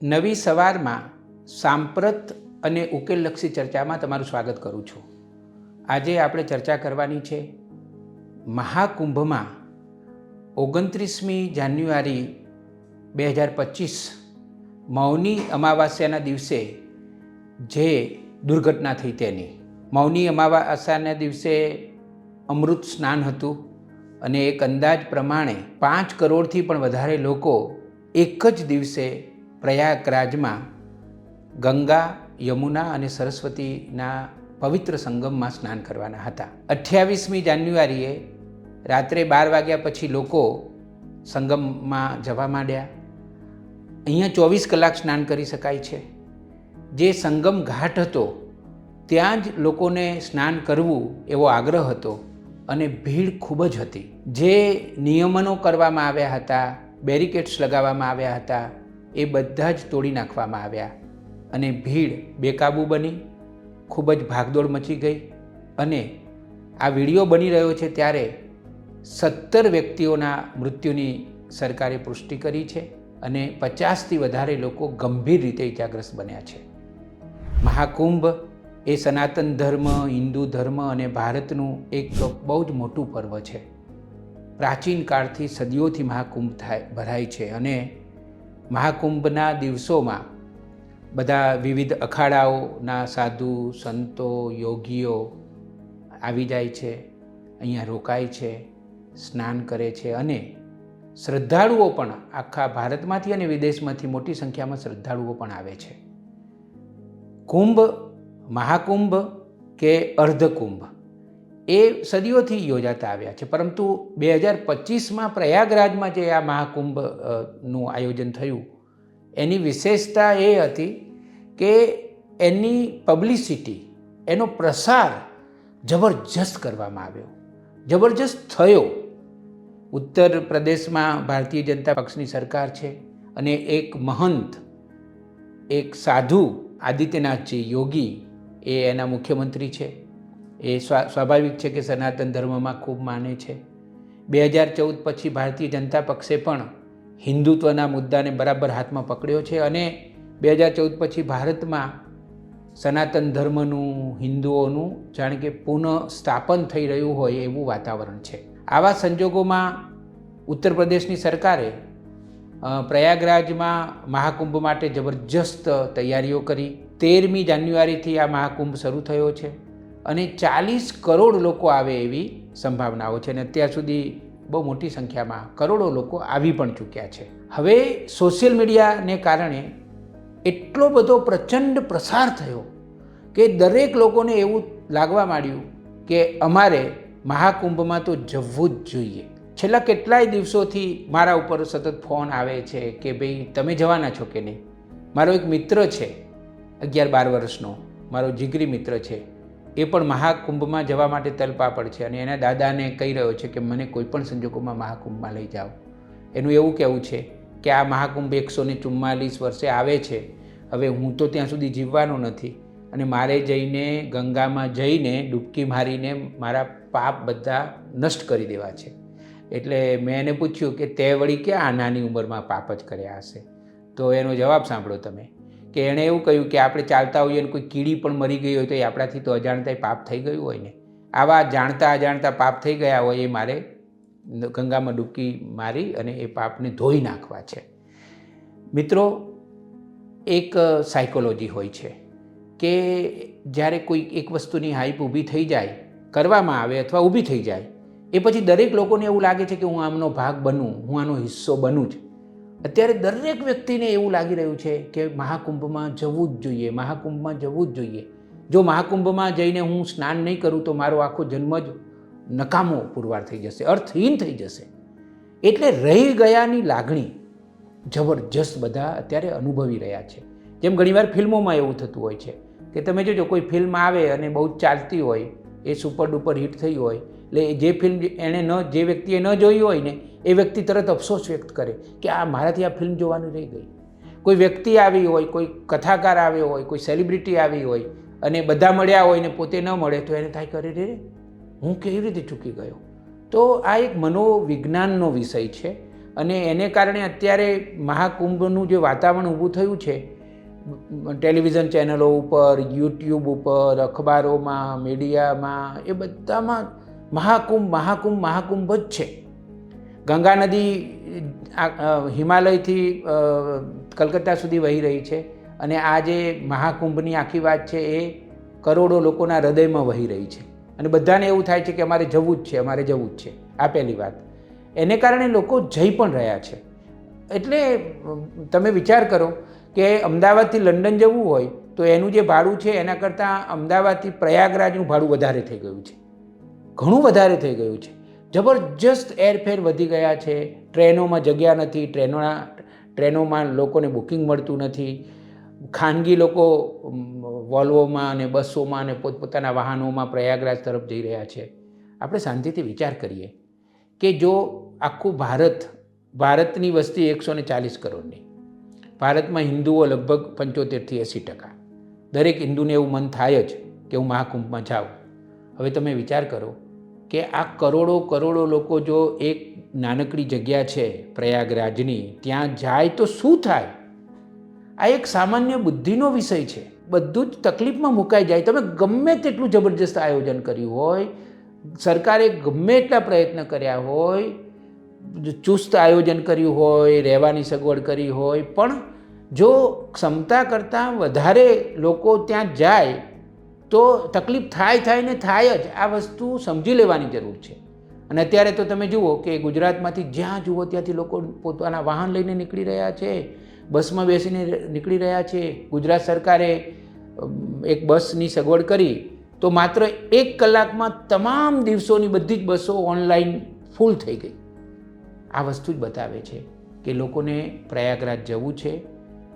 નવી સવારમાં સાંપ્રત અને ઉકેલલક્ષી ચર્ચામાં તમારું સ્વાગત કરું છું. આજે આપણે ચર્ચા કરવાની છે મહાકુંભમાં ઓગણત્રીસમી જાન્યુઆરી બે હજાર પચીસ મૌની અમાવાસ્યાના દિવસે જે દુર્ઘટના થઈ તેની. મૌની અમાવાસ્યાના દિવસે અમૃત સ્નાન હતું અને એક અંદાજ પ્રમાણે પાંચ કરોડથી પણ વધારે લોકો એક જ દિવસે પ્રયાગરાજમાં ગંગા, યમુના અને સરસ્વતીના પવિત્ર સંગમમાં સ્નાન કરવાના હતા. અઠ્યાવીસમી જાન્યુઆરીએ રાત્રે બાર વાગ્યા પછી લોકો સંગમમાં જવા માંડ્યા. અહીંયા ચોવીસ કલાક સ્નાન કરી શકાય છે. જે સંગમ ઘાટ હતો, ત્યાં જ લોકોને સ્નાન કરવું એવો આગ્રહ હતો અને ભીડ ખૂબ જ હતી. જે નિયમનો કરવામાં આવ્યા હતા, બેરિકેડ્સ લગાવવામાં આવ્યા હતા એ બધા જ તોડી નાખવામાં આવ્યા અને ભીડ બેકાબૂ બની, ખૂબ જ ભાગદોડ મચી ગઈ અને આ વીડિયો બની રહ્યો છે ત્યારે સત્તર વ્યક્તિઓના મૃત્યુની સરકારે પુષ્ટિ કરી છે અને પચાસથી વધારે લોકો ગંભીર રીતે ઇજાગ્રસ્ત બન્યા છે. મહાકુંભ એ સનાતન ધર્મ, હિન્દુ ધર્મ અને ભારતનું એક બહુ જ મોટું પર્વ છે. પ્રાચીન કાળથી સદીઓથી મહાકુંભ થાય, ભરાય છે અને મહાકુંભના દિવસોમાં બધા વિવિધ અખાડાઓના સાધુ, સંતો, યોગીઓ આવી જાય છે, અહીંયા રોકાય છે, સ્નાન કરે છે અને શ્રદ્ધાળુઓ પણ આખા ભારતમાંથી અને વિદેશમાંથી મોટી સંખ્યામાં શ્રદ્ધાળુઓ પણ આવે છે. કુંભ, મહાકુંભ કે અર્ધકુંભ? એ સદીઓથી યોજાતા આવ્યા છે. પરંતુ બે હજાર પચીસમાં પ્રયાગરાજમાં જે આ મહાકુંભનું આયોજન થયું, એની વિશેષતા એ હતી કે એની પબ્લિસિટી એનો પ્રસાર જબરજસ્ત કરવામાં આવ્યો. જબરજસ્ત થયો. ઉત્તર પ્રદેશમાં ભારતીય જનતા પક્ષની સરકાર છે અને એક મહંત, એક સાધુ આદિત્યનાથજી યોગી એ એના મુખ્યમંત્રી છે. એ સ્વા, સ્વાભાવિક છે કે સનાતન ધર્મમાં ખૂબ માને છે. બે હજાર ચૌદ પછી ભારતીય જનતા પક્ષે પણ હિન્દુત્વના મુદ્દાને બરાબર હાથમાં પકડ્યો છે અને બે હજાર ચૌદ પછી ભારતમાં સનાતન ધર્મનું, હિન્દુઓનું જાણે કે પુનઃ સ્થાપન થઈ રહ્યું હોય એવું વાતાવરણ છે. આવા સંજોગોમાં ઉત્તર પ્રદેશની સરકારે પ્રયાગરાજમાં મહાકુંભ માટે જબરજસ્ત તૈયારીઓ કરી. તેરમી જાન્યુઆરીથી આ મહાકુંભ શરૂ થયો છે. અને ચાલીસ કરોડ લોકો આવે એવી સંભાવનાઓ છે અને અત્યાર સુધી બહુ મોટી સંખ્યામાં કરોડો લોકો આવી પણ ચૂક્યા છે. હવે સોશિયલ મીડિયાને કારણે એટલો બધો પ્રચંડ પ્રસાર થયો કે દરેક લોકોને એવું લાગવા માંડ્યું કે અમારે મહાકુંભમાં તો જવું જ જોઈએ. છેલ્લા કેટલાય દિવસોથી મારા ઉપર સતત ફોન આવે છે કે ભાઈ તમે જવાના છો કે નહીં? મારો એક મિત્ર છે, અગિયાર બાર વર્ષનો. મારો જીગરી મિત્ર છે. એ પણ મહાકુંભમાં જવા માટે તલપાપડ છે. અને એના દાદાને કહી રહ્યો છે કે મને કોઈ પણ સંજોગોમાં મહાકુંભમાં લઈ જાઓ. એનું એવું કહેવું છે કે આ મહાકુંભ એકસો ને ચુમ્માલીસ વર્ષે આવે છે. હવે હું તો ત્યાં સુધી જીવવાનો નથી. અને મારે જઈને ગંગામાં જઈને ડૂબકી મારીને મારા પાપ બધા નષ્ટ કરી દેવા છે. એટલે મેં એને પૂછ્યું કે તે વળી ક્યાં આ નાની ઉંમરમાં પાપ જ કર્યા હશે? તો એનો જવાબ સાંભળો તમે. કે એણે એવું કહ્યું કે આપણે ચાલતા હોઈએ અને કોઈ કીડી પણ મરી ગઈ હોય તો એ આપણાથી તો અજાણતા પાપ થઈ ગયું હોય ને. આવા જાણતા અજાણતા પાપ થઈ ગયા હોય એ મારે ગંગામાં ડૂબકી મારી અને એ પાપને ધોઈ નાખવા છે. મિત્રો, એક સાયકોલોજી હોય છે કે જ્યારે કોઈ એક વસ્તુની હાઈપ ઊભી થઈ જાય, કરવામાં આવે અથવા ઊભી થઈ જાય, એ પછી દરેક લોકોને એવું લાગે છે કે હું આમનો ભાગ બનું, હું આનો હિસ્સો બનું જ. અત્યારે દરેક વ્યક્તિને એવું લાગી રહ્યું છે કે મહાકુંભમાં જવું જ જોઈએ, મહાકુંભમાં જવું જ જોઈએ. જો મહાકુંભમાં જઈને હું સ્નાન નહીં કરું તો મારો આખો જન્મ જ નકામો પુરવાર થઈ જશે, અર્થહીન થઈ જશે. એટલે રહી ગયાની લાગણી જબરજસ્ત બધા અત્યારે અનુભવી રહ્યા છે. જેમ ઘણીવાર ફિલ્મોમાં એવું થતું હોય છે કે તમે જોજો કોઈ ફિલ્મ આવે અને બહુ જ ચાલતી હોય, એ સુપર ડુપર હિટ થઈ હોય એટલે જે ફિલ્મ એણે ન, જે વ્યક્તિએ ન જોઈ હોય ને, એ વ્યક્તિ તરત અફસોસ વ્યક્ત કરે કે આ મારાથી આ ફિલ્મ જોવાની રહી ગઈ કોઈ વ્યક્તિ આવી હોય, કોઈ કથાકાર આવ્યો હોય, કોઈ સેલિબ્રિટી આવી હોય અને બધા મળ્યા હોય ને પોતે ન મળે તો એને થાય કરે રે, હું કેવી રીતે ચૂકી ગયો? તો આ એક મનોવિજ્ઞાનનો વિષય છે અને એને કારણે અત્યારે મહાકુંભનું જે વાતાવરણ ઊભું થયું છે, ટેલિવિઝન ચેનલો ઉપર, યુટ્યુબ ઉપર, અખબારોમાં, મીડિયામાં, એ બધામાં મહાકુંભ મહાકુંભ મહાકુંભ જ છે. ગંગા નદી હિમાલયથી કલકત્તા સુધી વહી રહી છે અને આ જે મહાકુંભની આખી વાત છે એ કરોડો લોકોના હૃદયમાં વહી રહી છે. અને બધાને એવું થાય છે કે અમારે જવું જ છે, અમારે જવું જ છે, આ પહેલી વાત. એને કારણે લોકો જઈ પણ રહ્યા છે. એટલે તમે વિચાર કરો કે અમદાવાદથી લંડન જવું હોય તો એનું જે ભાડું છે એના કરતાં અમદાવાદથી પ્રયાગરાજનું ભાડું વધારે થઈ ગયું છે. ઘણું વધારે થઈ ગયું છે. જબરજસ્ત એરફેર વધી ગયા છે. ટ્રેનોમાં જગ્યા નથી, ટ્રેનોના, ટ્રેનોમાં લોકોને બુકિંગ મળતું નથી. ખાનગી લોકો વોલ્વોમાં અને બસોમાં અને પોતપોતાના વાહનોમાં પ્રયાગરાજ તરફ જઈ રહ્યા છે. આપણે શાંતિથી વિચાર કરીએ કે જો આખું ભારત, ભારતની વસ્તી એકસો ને ચાલીસ કરોડની, ભારતમાં હિન્દુઓ લગભગ પંચોતેરથી એંસી ટકા. દરેક હિન્દુને એવું મન થાય જ કે હું મહાકુંભમાં જાઉં. હવે તમે વિચાર કરો કે આ કરોડો કરોડો લોકો જો એક નાનકડી જગ્યા છે પ્રયાગરાજની, ત્યાં જાય તો શું થાય? આ એક સામાન્ય બુદ્ધિનો વિષય છે. બધું જ તકલીફમાં મુકાઈ જાય. તમે ગમે તેટલું જબરજસ્ત આયોજન કર્યું હોય, સરકારે ગમે એટલા પ્રયત્ન કર્યા હોય, ચુસ્ત આયોજન કર્યું હોય, રહેવાની સગવડ કરી હોય, પણ જો ક્ષમતા કરતાં વધારે લોકો ત્યાં જાય તો તકલીફ થાય થાય ને થાય જ આ વસ્તુ સમજી લેવાની જરૂર છે. અને અત્યારે તો તમે જુઓ કે ગુજરાતમાંથી જ્યાં જુઓ ત્યાંથી લોકો પોતાના વાહન લઈને નીકળી રહ્યા છે, બસમાં બેસીને નીકળી રહ્યા છે. ગુજરાત સરકારે એક બસની સગવડ કરી તો માત્ર એક કલાકમાં તમામ દિવસોની બધી જ બસો ઓનલાઈન ફૂલ થઈ ગઈ. આ વસ્તુ જ બતાવે છે કે લોકોને પ્રયાગરાજ જવું છે.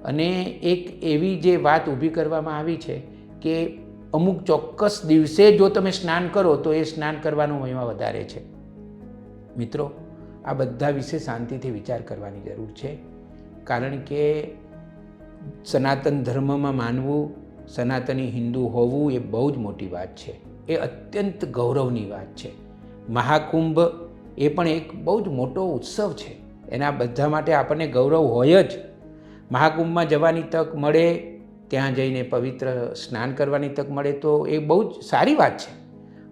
અને એક એવી જે વાત ઊભી કરવામાં આવી છે કે અમુક ચોક્કસ દિવસે જો તમે સ્નાન કરો તો એ સ્નાન કરવાનો મહિમા વધારે છે. મિત્રો, આ બધા વિશે શાંતિથી વિચાર કરવાની જરૂર છે. કારણ કે સનાતન ધર્મમાં માનવું, સનાતની હિન્દુ હોવું એ બહુ જ મોટી વાત છે. એ અત્યંત ગૌરવની વાત છે. મહાકુંભ એ પણ એક બહુ જ મોટો ઉત્સવ છે. એના બધા માટે આપણને ગૌરવ હોય જ. મહાકુંભમાં જવાની તક મળે ત્યાં જઈને પવિત્ર સ્નાન કરવાની તક મળે તો એ બહુ જ સારી વાત છે.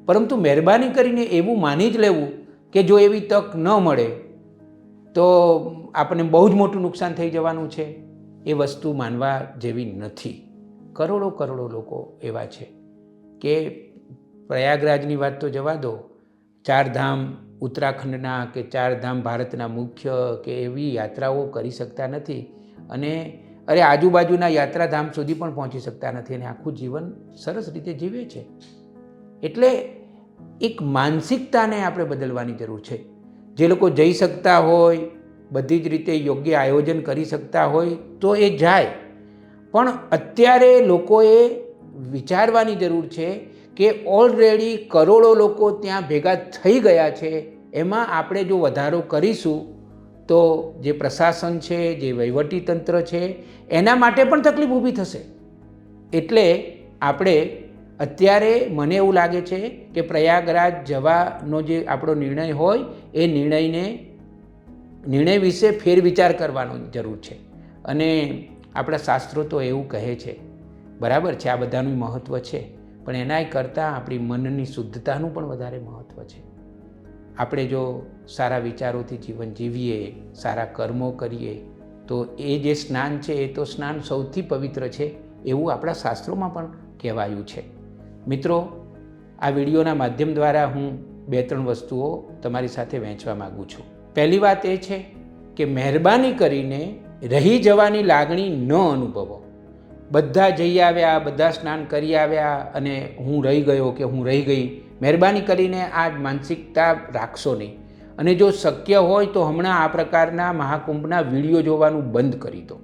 પરંતુ મહેરબાની કરીને એવું માની જ લેવું કે જો એવી તક ન મળે, તો આપણને બહુ જ મોટું નુકસાન થઈ જવાનું છે. એ વસ્તુ માનવા જેવી નથી. કરોડો કરોડો લોકો એવા છે કે પ્રયાગરાજની વાત તો જવા દો, ચારધામ ઉત્તરાખંડના કે ચારધામ ભારતના મુખ્ય કે એવી યાત્રાઓ કરી શકતા નથી અને અરે આજુબાજુના યાત્રાધામ સુધી પણ પહોંચી શકતા નથી અને આખું જીવન સરસ રીતે જીવે છે. એટલે એક માનસિકતાને આપણે બદલવાની જરૂર છે. જે લોકો જઈ શકતા હોય, બધી જ રીતે યોગ્ય આયોજન કરી શકતા હોય, તો એ જાય. પણ અત્યારે લોકોએ વિચારવાની જરૂર છે કે ઓલરેડી કરોડો લોકો ત્યાં ભેગા થઈ ગયા છે. એમાં આપણે જો વધારો કરીશું તો જે પ્રશાસન છે, જે વહીવટી તંત્ર છે, એના માટે પણ તકલીફ ઊભી થશે. એટલે આપણે અત્યારે મને એવું લાગે છે કે પ્રયાગરાજ જવાનો જે આપણો નિર્ણય હોય, એ નિર્ણયને, નિર્ણય વિશે ફેરવિચાર કરવાનો જરૂર છે. અને આપણા શાસ્ત્રો તો એવું કહે છે, બરાબર છે, આ બધાનું મહત્ત્વ છે, પણ એનાય કરતાં આપણી મનની શુદ્ધતાનું પણ વધારે મહત્ત્વ છે. આપણે જો સારા વિચારોથી જીવન જીવીએ, સારા કર્મો કરીએ, તો એ જે સ્નાન છે, એ તો સ્નાન સૌથી પવિત્ર છે એવું આપણા શાસ્ત્રોમાં પણ કહેવાયું છે. મિત્રો, આ વિડીયોના માધ્યમ દ્વારા હું બે ત્રણ વસ્તુઓ તમારી સાથે વહેંચવા માગું છું. પહેલી વાત એ છે કે મહેરબાની કરીને રહી જવાની લાગણી ન અનુભવો. બધા જઈ આવ્યા, બધા સ્નાન કરી આવ્યા અને હું રહી ગયો કે હું રહી ગઈ, મહેરબાની કરીને આ માનસિકતા રાખશો નહીં. અને જો શક્ય હોય તો હમણાં આ પ્રકારના મહાકુંભના વીડિયો જોવાનું બંધ કરી દો.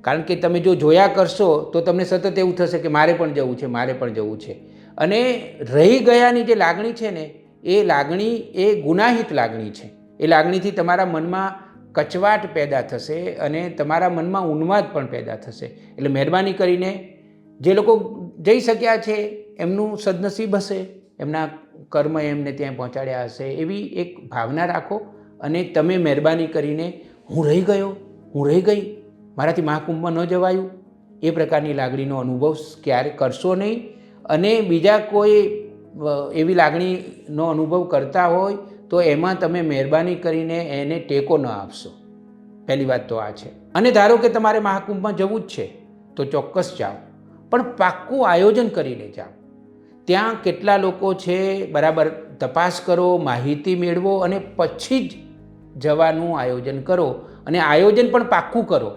કારણ કે તમે જો જોયા કરશો તો તમને સતત એવું થશે કે મારે પણ જવું છે, મારે પણ જવું છે. અને રહી ગયાની જે લાગણી છે ને, એ લાગણી, એ ગુનાહિત લાગણી છે. એ લાગણીથી તમારા મનમાં કચવાટ પેદા થશે અને તમારા મનમાં ઉન્માદ પણ પેદા થશે. એટલે મહેરબાની કરીને જે લોકો જઈ શક્યા છે, એમનું સદનસીબ હશે, એમના કર્મ એમને ત્યાં પહોંચાડ્યા હશે એવી એક ભાવના રાખો અને તમે મહેરબાની કરીને હું રહી ગયો, હું રહી ગઈ, મારાથી મહાકુંભમાં ન જવાયું. એ પ્રકારની લાગણીનો અનુભવ ક્યારે કરશો નહીં અને બીજા કોઈ એવી લાગણીનો અનુભવ કરતા હોય તો એમાં તમે મહેરબાની કરીને એને ટેકો ન આપશો. પહેલી વાત તો આ છે. અને ધારો કે તમારે મહાકુંભમાં જવું જ છે, તો ચોક્કસ જાઓ. પણ પાક્કું આયોજન કરીને જાઓ. ત્યાં કેટલા લોકો છે, બરાબર તપાસ કરો, માહિતી મેળવો અને પછી જ જવાનું આયોજન કરો. અને આયોજન પણ પાક્કું કરો.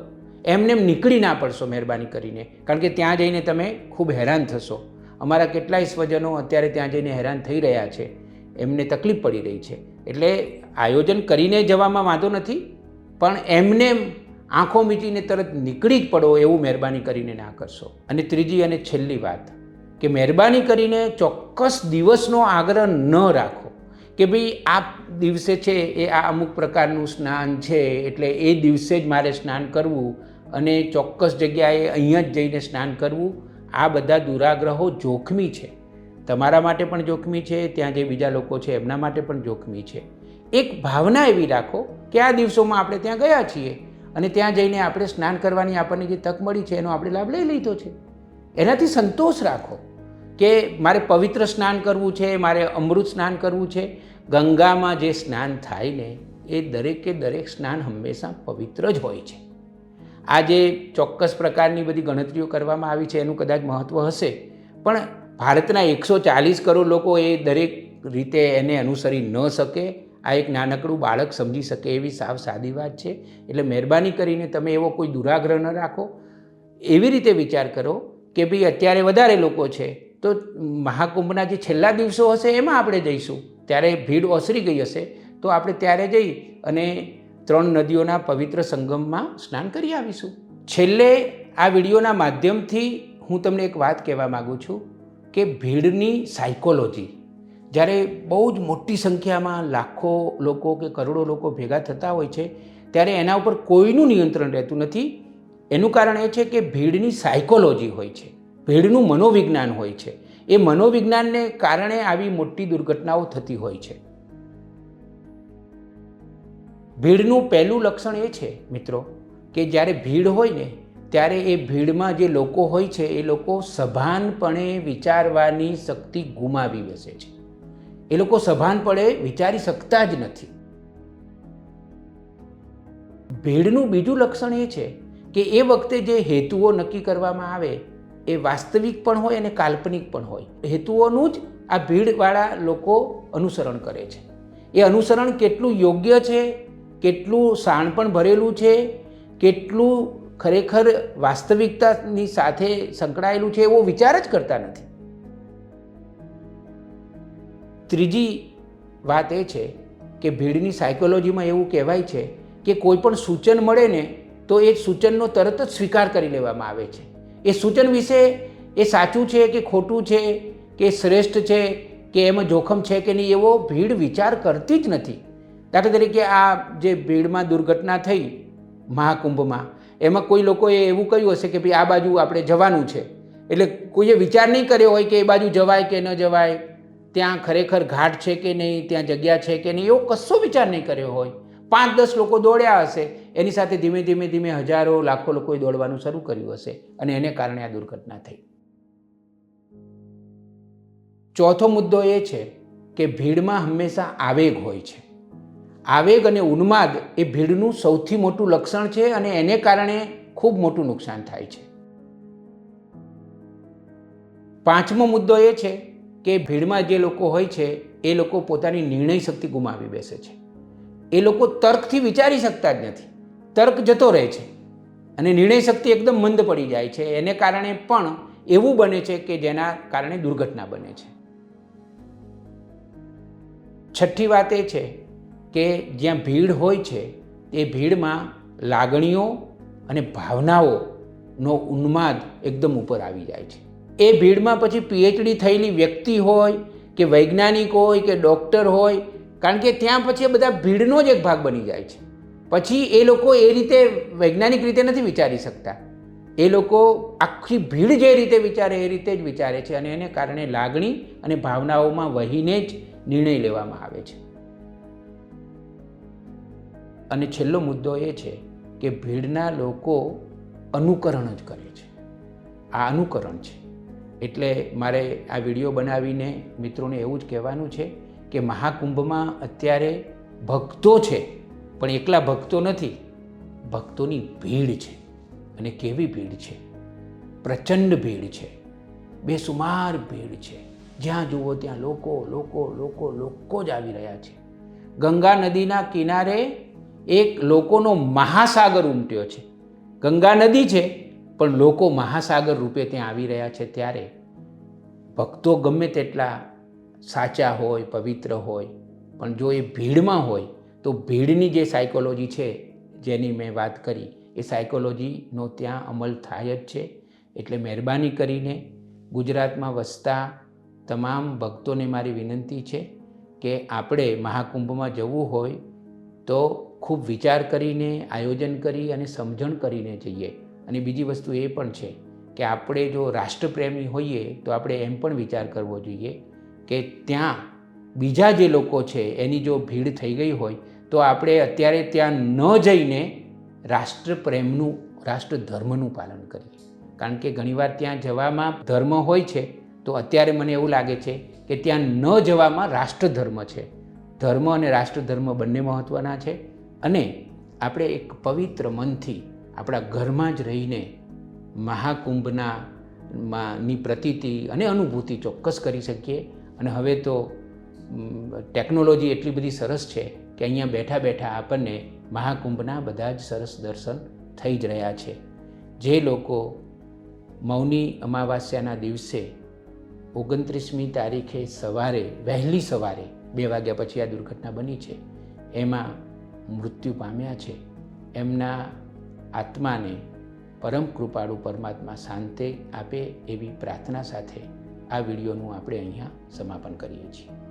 એમને એમ નીકળી ના પડશો મહેરબાની કરીને. કારણ કે ત્યાં જઈને તમે ખૂબ હેરાન થશો. અમારા કેટલાય સ્વજનો અત્યારે ત્યાં જઈને હેરાન થઈ રહ્યા છે. એમને તકલીફ પડી રહી છે. એટલે આયોજન કરીને જવામાં વાંધો નથી, પણ એમને આંખો મીચીને તરત નીકળી જ પડો એવું મહેરબાની કરીને ના કરશો. અને ત્રીજી અને છેલ્લી વાત. કે મહેરબાની કરીને ચોક્કસ દિવસનો આગ્રહ ન રાખો કે ભાઈ આ દિવસે છે એ આ અમુક પ્રકારનું સ્નાન છે એટલે એ દિવસે જ મારે સ્નાન કરવું અને ચોક્કસ જગ્યાએ અહીંયા જ જઈને સ્નાન કરવું, આ બધા દુરાગ્રહો જોખમી છે. તમારા માટે પણ જોખમી છે, ત્યાં જે બીજા લોકો છે એમના માટે પણ જોખમી છે. એક ભાવના એવી રાખો કે આ દિવસોમાં આપણે ત્યાં ગયા છીએ અને ત્યાં જઈને આપણે સ્નાન કરવાની આપણને જે તક મળી છે એનો આપણે લાભ લઈ લીધો છે. એનાથી સંતોષ રાખો કે મારે પવિત્ર સ્નાન કરવું છે, મારે અમૃત સ્નાન કરવું છે. ગંગામાં જે સ્નાન થાય ને, એ દરેકે દરેક સ્નાન હંમેશા પવિત્ર જ હોય છે. આ જે ચોક્કસ પ્રકારની બધી ગણતરીઓ કરવામાં આવી છે, એનું કદાચ મહત્ત્વ હશે. પણ ભારતના એકસો ચાલીસ કરોડ લોકો એ દરેક રીતે એને અનુસરી ન શકે. આ એક નાનકડું બાળક સમજી શકે એવી સાવ સાદી વાત છે. એટલે મહેરબાની કરીને તમે એવો કોઈ દુરાગ્રહ ન રાખો. એવી રીતે વિચાર કરો કે ભાઈ અત્યારે વધારે લોકો છે, તો મહાકુંભના જે છેલ્લા દિવસો હશે એમાં આપણે જઈશું. ત્યારે ભીડ ઓસરી ગઈ હશે, તો આપણે ત્યારે જઈ અને ત્રણ નદીઓના પવિત્ર સંગમમાં સ્નાન કરી આવીશું. છેલ્લે આ વિડીયોના માધ્યમથી હું તમને એક વાત કહેવા માગું છું કે ભીડની સાયકોલોજી જ્યારે બહુ જ મોટી સંખ્યામાં લાખો લોકો કે કરોડો લોકો ભેગા થતા હોય છે, ત્યારે એના ઉપર કોઈનું નિયંત્રણ રહેતું નથી. એનું કારણ એ છે કે ભીડની સાયકોલોજી હોય છે. ભીડનું મનોવિજ્ઞાન હોય છે. એ મનોવિજ્ઞાનને કારણે આવી મોટી દુર્ઘટનાઓ થતી હોય છે. ભીડનું પહેલું લક્ષણ એ છે, મિત્રો, કે જ્યારે ભીડ હોય ને, ત્યારે એ ભીડમાં જે લોકો હોય છે, એ લોકો સભાનપણે વિચારવાની શક્તિ ગુમાવી બેસે છે. એ લોકો સભાનપણે વિચારી શકતા જ નથી. ભીડનું બીજું લક્ષણ એ છે કે એ વખતે જે હેતુઓ નક્કી કરવામાં આવે, એ વાસ્તવિક પણ હોય અને કાલ્પનિક પણ હોય. હેતુઓનું જ આ ભીડવાળા લોકો અનુસરણ કરે છે. એ અનુસરણ કેટલું યોગ્ય છે, કેટલું શાણપણ ભરેલું છે, કેટલું ખરેખર વાસ્તવિકતાની સાથે સંકળાયેલું છે એવો વિચાર જ કરતા નથી. ત્રીજી વાત એ છે કે ભીડની સાયકોલોજીમાં એવું કહેવાય છે કે કોઈ પણ સૂચન મળે ને તો એ સૂચનનો તરત જ સ્વીકાર કરી લેવામાં આવે છે. એ સૂચન વિશે એ સાચું છે કે ખોટું છે, કે શ્રેષ્ઠ છે, કે એમાં જોખમ છે કે નહીં એવો ભીડ વિચાર કરતી જ નથી. દાખલા તરીકે આ જે ભીડમાં દુર્ઘટના થઈ મહાકુંભમાં, એમાં કોઈ લોકોએ એવું કહ્યું હશે કે ભાઈ આ બાજુ આપણે જવાનું છે. એટલે કોઈએ વિચાર નહીં કર્યો હોય કે એ બાજુ જવાય કે ન જવાય, ત્યાં ખરેખર ઘાટ છે કે નહીં, ત્યાં જગ્યા છે કે નહીં એવો કશો વિચાર નહીં કર્યો હોય. પાંચ દસ લોકો દોડ્યા હશે એની સાથે ધીમે ધીમે ધીમે હજારો, લાખો લોકોએ દોડવાનું શરૂ કર્યું હશે અને એને કારણે આ દુર્ઘટના થઈ. ચોથો મુદ્દો એ છે કે ભીડમાં હંમેશા આવેગ હોય છે. આવેગ અને ઉન્માદ એ ભીડનું સૌથી મોટું લક્ષણ છે અને એને કારણે ખૂબ મોટું નુકસાન થાય છે. પાંચમો મુદ્દો એ છે કે ભીડમાં જે લોકો હોય છે, એ લોકો પોતાની નિર્ણય શક્તિ ગુમાવી બેસે છે. એ લોકો તર્કથી વિચારી શકતા જ નથી. તર્ક જતો રહે છે અને નિર્ણય શક્તિ એકદમ મંદ પડી જાય છે. એને કારણે પણ એવું બને છે કે જેના કારણે દુર્ઘટના બને છે. છઠ્ઠી વાત એ છે કે જ્યાં ભીડ હોય છે, તે ભીડમાં લાગણીઓ અને ભાવનાઓનો ઉન્માદ એકદમ ઉપર આવી જાય છે. એ ભીડમાં પછી પીએચડી થયેલી વ્યક્તિ હોય કે વૈજ્ઞાનિક હોય કે ડૉક્ટર હોય, કારણ કે ત્યાં પછી બધા ભીડનો જ એક ભાગ બની જાય છે. પછી એ લોકો એ રીતે વૈજ્ઞાનિક રીતે નથી વિચારી શકતા. એ લોકો આખી ભીડ જે રીતે વિચારે એ રીતે જ વિચારે છે અને એને કારણે લાગણી અને ભાવનાઓમાં વહીને જ નિર્ણય લેવામાં આવે છે. અને છેલ્લો મુદ્દો એ છે કે ભીડના લોકો અનુકરણ જ કરે છે. આ અનુકરણ છે. એટલે મારે આ વીડિયો બનાવીને મિત્રોને એવું જ કહેવાનું છે કે મહાકુંભમાં અત્યારે ભક્તો છે. પણ એકલા ભક્તો નથી. ભક્તોની ભીડ છે અને કેવી ભીડ છે? પ્રચંડ ભીડ છે. બેસુમાર ભીડ છે. જ્યાં જુઓ ત્યાં લોકો લોકો લોકો લોકો જ આવી રહ્યા છે. ગંગા નદીના કિનારે એક લોકોનો મહાસાગર ઉમટ્યો છે. ગંગા નદી છે, પણ લોકો મહાસાગર રૂપે ત્યાં આવી રહ્યા છે ત્યારે. ભક્તો ગમે તેટલા સાચા હોય, પવિત્ર હોય, પણ જો એ ભીડમાં હોય તો ભીડની જે સાયકોલોજી છે, જેની મેં વાત કરી, એ સાયકોલોજીનો ત્યાં અમલ થાય જ છે. એટલે મહેરબાની કરીને ગુજરાતમાં વસતા તમામ ભક્તોને મારી વિનંતી છે કે આપણે મહાકુંભમાં જવું હોય તો ખૂબ વિચાર કરીને, આયોજન કરી અને સમજણ કરીને જઈએ. અને બીજી વસ્તુ એ પણ છે કે આપણે જો રાષ્ટ્રપ્રેમી હોઈએ તો આપણે એમ પણ વિચાર કરવો જોઈએ કે ત્યાં બીજા જે લોકો છે, એની જો ભીડ થઈ ગઈ હોય તો આપણે અત્યારે ત્યાં ન જઈને રાષ્ટ્રપ્રેમનું, રાષ્ટ્રધર્મનું પાલન કરીએ. કારણ કે ઘણીવાર ત્યાં જવામાં ધર્મ હોય છે, તો અત્યારે મને એવું લાગે છે કે ત્યાં ન જવામાં રાષ્ટ્રધર્મ છે. ધર્મ અને રાષ્ટ્રધર્મ બંને મહત્ત્વના છે અને આપણે એક પવિત્ર મનથી આપણા ઘરમાં જ રહીને મહાકુંભના ની પ્રતીતિ અને અનુભૂતિ ચોક્કસ કરી શકીએ. અને હવે તો ટેકનોલોજી એટલી બધી સરસ છે કે અહીંયા બેઠા બેઠા આપણને મહાકુંભના બધા જ સરસ દર્શન થઈ જ રહ્યા છે. જે લોકો મૌની અમાવાસ્યાના દિવસે ઓગણત્રીસમી તારીખે સવારે, વહેલી સવારે બે વાગ્યા પછી આ દુર્ઘટના બની છે. એમાં મૃત્યુ પામ્યા છે. એમના આત્માને પરમ કૃપાળુ પરમાત્મા શાંતિ આપે એવી પ્રાર્થના સાથે આ વિડીયોનું આપણે અહીંયા સમાપન કરીએ છીએ.